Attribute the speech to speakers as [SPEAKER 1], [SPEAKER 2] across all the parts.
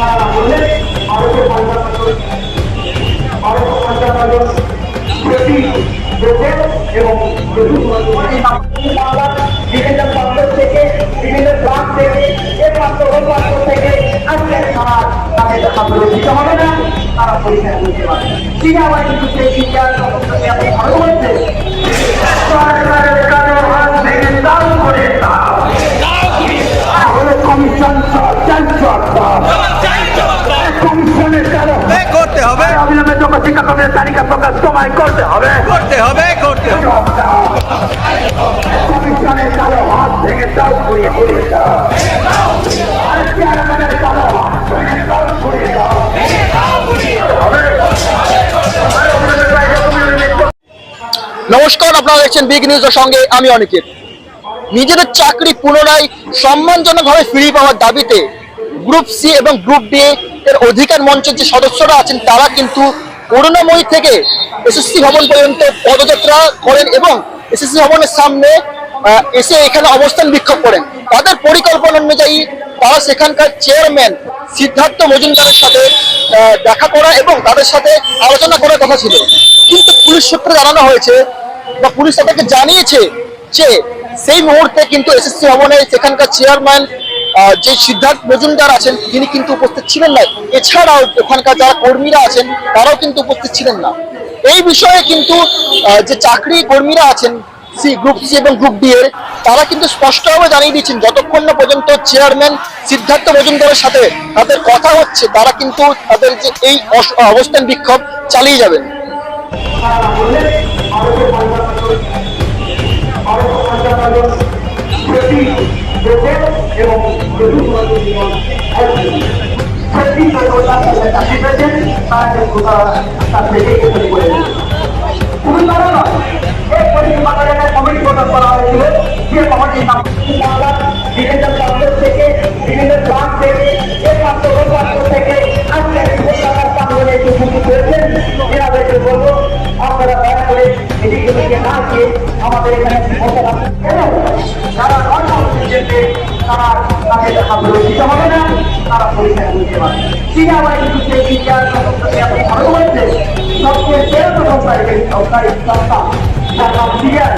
[SPEAKER 1] তারা বললে ভারতের পঞ্চাশ ভারতের পঞ্চাশ প্রতি দেশে এবং বিভিন্ন প্রান্ত থেকে বিভিন্ন হবে না, তারা পরীক্ষা করতে পারবে। ঠিক আবার কিন্তু সেই আপনি ভালো কারও হাত যোগ্য শিক্ষা কমিশনের তালিকা প্রকাশ তোমায় করতে হবে
[SPEAKER 2] করতে হবে করতে হবে
[SPEAKER 1] কমিশনের কালো হাত ভেঙে দাও ঘুরিয়ে ঘুরিয়ে দাও চেয়ারম্যানের কালো হাত ভেঙে দাও ঘুরিয়ে দাও হবে? আর অবিলম্বে বাইরে কমিশনের
[SPEAKER 3] নমস্কার আপনারা দেখছেন বিগ নিউজের সঙ্গে আমি অনিকেত নিজেদের চাকরি পুনরায় সম্মানজনকভাবে ফিরিয়ে পাওয়ার দাবিতে গ্রুপ সি এবং গ্রুপ ডি এর অধিকার মঞ্চের যে সদস্যরা আছেন তারা কিন্তু করুণাময়ী থেকে এসএসসি ভবন পর্যন্ত পদযাত্রা করেন এবং এসএসসি ভবনের সামনে এসে এখানে অবস্থান বিক্ষোভ করেন। তাদের পরিকল্পনা অনুযায়ী তারা সেখানকার চেয়ারম্যান সিদ্ধার্থ মজুমদারের সাথে দেখা করা এবং তাদের সাথে আলোচনা করার কথা ছিল। কিন্তু পুলিশ সূত্রে জানানো হয়েছে বা পুলিশ তাদেরকে জানিয়েছে যে সেই মুহূর্তে কিন্তু এসএসসি ভবনে সেখানকার চেয়ারম্যান যে সিদ্ধার্থ মজুমদার আছেন, তিনি কিন্তু উপস্থিত ছিলেন না। এছাড়াও ওখানকার যারা কর্মীরা আছেন, তারাও কিন্তু উপস্থিত ছিলেন না। এই বিষয়ে কিন্তু যে চাকরি কর্মীরা আছেন, সি গ্রুপ সি এবং গ্রুপ ডি এর, তারা কিন্তু স্পষ্টভাবে জানিয়ে দিচ্ছেন যতক্ষণ না পর্যন্ত চেয়ারম্যান সিদ্ধার্থ মজুমদারের সাথে তাদের কথা হচ্ছে, তারা কিন্তু তাদের যে এই অবস্থান বিক্ষোভ চালিয়ে যাবেন।
[SPEAKER 1] প্রতি এবং প্রতি চাকরি পেয়েছেন তারা কিন্তু তার থেকে এখানে করে খুবই ভালো নয় এই পরিষেবা করে একটা কমিটি গঠন করা হয়েছিল যে কমিটি বাংলার বিভিন্ন প্রান্ত থেকে বিভিন্ন গ্রাম থেকে এ প্রান্ত ও প্রান্ত থেকে আজকে কলকাতার প্রাঙ্গনে এসে উপস্থিত হয়েছেন এনাদেরকে বলব আপনারা দয়া করে এদিকে দিকে না গিয়ে আমাদের এখানে বসে থাকুন এবং যারা নর্মাল তারা তাদের সামনে দিতে হবে না তারা পরীক্ষা করতে পারবে আবার কিন্তু সেই বিজ্ঞান আপনি ভালো সবচেয়ে সেরা তো সরকারি সংস্থা যার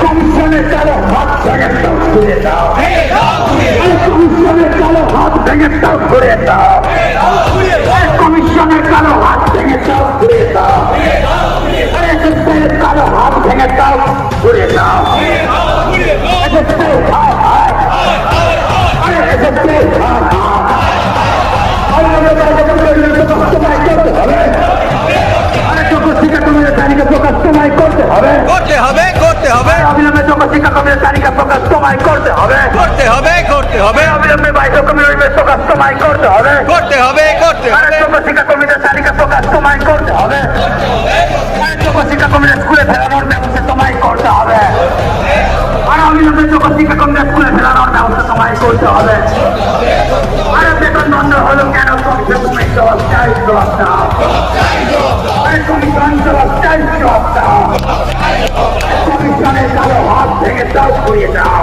[SPEAKER 1] কমিশনের কালো হাত ভেঙে দাও ঘুরে দাও কমিশনের কালো হাত ভেঙে দাও ঘুরে দাও কালো হাত ভেঙে দাও ঘুরে দাও আরে করতে হবে। অবিলম্বে বাইশ কমিটির প্রকাশ তোমায় করতে হবে।
[SPEAKER 2] করতে হবে করতে হবে।
[SPEAKER 1] শিক্ষা কমিটির তালিকা প্রকাশ তোমায় করতে হবে। শিক্ষা কমিটির স্কুলে ফেরানোর ব্যবস্থা তোমায় করতে হবে। আর অবিলম্বে শিক্ষা কমিটির স্কুলে ফেরানোর ব্যবস্থা তোমায় করতে হবে। আরে বেতন বন্ধ হলো কেন? কমিশন জবাব চাই জবাব দাও। কমিশন জবাব চাই জবাব দাও। কমিশনের কালো হাত ভেঙে দাও ঘুরিয়ে দাও।